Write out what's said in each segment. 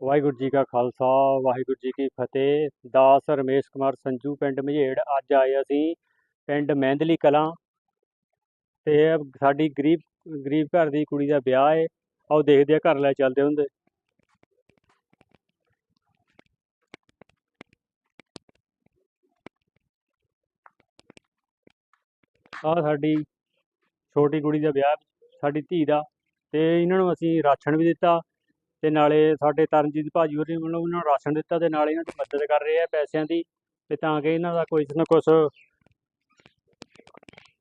ਵਾਹਿਗੁਰੂ ਜੀ ਕਾ ਖਾਲਸਾ, ਵਾਹਿਗੁਰੂ ਜੀ ਕੀ ਫਤਿਹ। ਦਾਸ ਰਮੇਸ਼ ਕੁਮਾਰ ਸੰਜੂ ਪਿੰਡ ਮਝੇੜ, ਅੱਜ ਆਏ ਅਸੀਂ ਪਿੰਡ ਮਹਿੰਦਲੀ ਕਲਾਂ। ਤੇ ਸਾਡੀ ਗਰੀਬ ਗਰੀਬ ਘਰ ਦੀ ਕੁੜੀ ਦਾ ਵਿਆਹ ਹੈ ਆਓ ਦੇਖਦੇ ਆ ਘਰ ਲੈ ਚੱਲਦੇ ਹੁੰਦੇ। ਆ ਸਾਡੀ ਛੋਟੀ ਕੁੜੀ ਦਾ ਵਿਆਹ, ਸਾਡੀ ਧੀ ਦਾ। ਤੇ ਇਹਨਾਂ ਨੂੰ ਅਸੀਂ ਰਾਸ਼ਨ ਵੀ ਦਿੱਤਾ। ਤੇ ਨਾਲੇ ਸਾਡੇ ਤਰਨਜੀਤ ਭਾਜੀ ਹੋਰੀ ਵੱਲੋਂ ਉਹਨਾਂ ਨੂੰ ਰਾਸ਼ਨ ਦਿੱਤਾ ਤੇ ਨਾਲੇ ਇਹਨਾਂ ਦੀ ਮਦਦ ਕਰ ਰਹੇ ਆ ਪੈਸਿਆਂ ਦੀ ਤੇ ਤਾਂ ਕਿ ਇਹਨਾਂ ਦਾ ਕੁਛ ਨਾ ਕੁਛ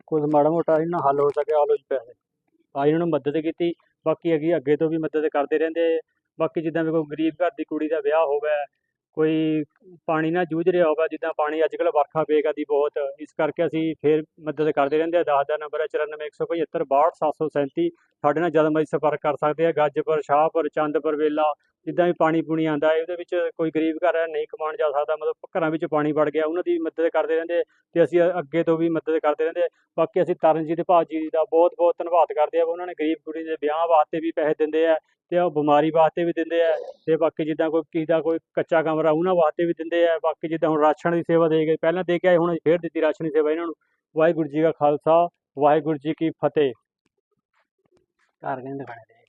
ਕੁਝ ਮਾੜਾ ਮੋਟਾ ਇਹਨਾਂ ਹੱਲ ਹੋ ਸਕੇ, ਹੱਲ ਹੋ ਜੀ ਪੈਸੇ। ਆ ਇਹਨਾਂ ਨੂੰ ਮਦਦ ਕੀਤੀ, ਬਾਕੀ ਅੱਗੇ ਅੱਗੇ ਤੋਂ ਵੀ ਮਦਦ ਕਰਦੇ ਰਹਿੰਦੇ ਬਾਕੀ ਜਿੱਦਾਂ ਵੀ ਕੋਈ ਗਰੀਬ ਘਰ ਦੀ ਕੁੜੀ ਦਾ ਵਿਆਹ ਹੋਵੇ, ਕੋਈ ਪਾਣੀ ਨਾਲ ਜੂਝ ਰਿਹਾ ਹੋਵੇ ਜਿੱਦਾਂ ਪਾਣੀ ਅੱਜ ਕੱਲ੍ਹ ਵਰਖਾ ਪਏਗਾ ਦੀ ਬਹੁਤ, ਇਸ ਕਰਕੇ ਅਸੀਂ ਫੇਰ ਮਦਦ ਕਰਦੇ ਰਹਿੰਦੇ ਆ ਦਸ ਦਾ ਨੰਬਰ ਹੈ 941756 62737 ਸਾਡੇ ਨਾਲ ਜਦ ਮਰਜ਼ੀ ਸੰਪਰਕ ਕਰ ਸਕਦੇ ਆ। ਗੱਜਪੁਰ ਸ਼ਾਹਪੁਰ, ਚੰਦਪੁਰ, ਵੇਲਾ, ਜਿੱਦਾਂ ਵੀ ਪਾਣੀ ਪੂਣੀ ਆਂਦਾ ਹੈ, ਉਹਦੇ ਵਿੱਚ ਕੋਈ ਗਰੀਬ ਘਰ ਹੈ, ਨਹੀਂ ਕਮਾਉਣ ਜਾ ਸਕਦਾ, ਮਤਲਬ ਘਰਾਂ ਵਿੱਚ ਪਾਣੀ ਵੜ ਗਿਆ, ਉਹਨਾਂ ਦੀ ਮਦਦ ਕਰਦੇ ਰਹਿੰਦੇ ਤੇ ਅਸੀਂ ਅੱਗੇ ਤੋਂ ਵੀ ਮਦਦ ਕਰਦੇ ਰਹਿੰਦੇ ਬਾਕੀ ਅਸੀਂ ਤਰਨਜੀਤ ਭਾਜੀ ਦਾ ਬਹੁਤ ਬਹੁਤ ਧੰਨਵਾਦ ਕਰਦੇ ਆ। ਉਹਨਾਂ ਨੇ ਗਰੀਬ ਕੁੜੀ ਦੇ ਵਿਆਹ ਵਾਸਤੇ ਵੀ ਪੈਸੇ ਦਿੰਦੇ ਆ। ਤੇ ਉਹ ਬਿਮਾਰੀ ਵਾਸਤੇ ਵੀ ਦਿੰਦੇ ਆ ਤੇ ਬਾਕੀ ਜਿੱਦਾਂ ਕੋਈ ਕਿਸੇ ਦਾ ਕੋਈ ਕੱਚਾ ਕਮਰਾ ਉਹਨਾਂ ਵਾਸਤੇ ਵੀ ਦਿੰਦੇ ਆ, ਬਾਕੀ ਜਿੱਦਾਂ ਹੁਣ ਰਾਸ਼ਨ ਦੀ ਸੇਵਾ ਦੇ ਗਏ ਪਹਿਲਾਂ ਦੇ ਕੇ ਆਏ, ਹੁਣ ਫੇਰ ਦਿੱਤੀ ਰਾਸ਼ਨ ਦੀ ਸੇਵਾ ਇਹਨਾਂ ਨੂੰ। ਵਾਹਿਗੁਰੂ ਜੀ ਕਾ ਖਾਲਸਾ, ਵਾਹਿਗੁਰੂ ਜੀ ਕੀ ਫਤਿਹ। ਘਰ ਕਹਿੰਦੇ ਦਿਖਾਣੇ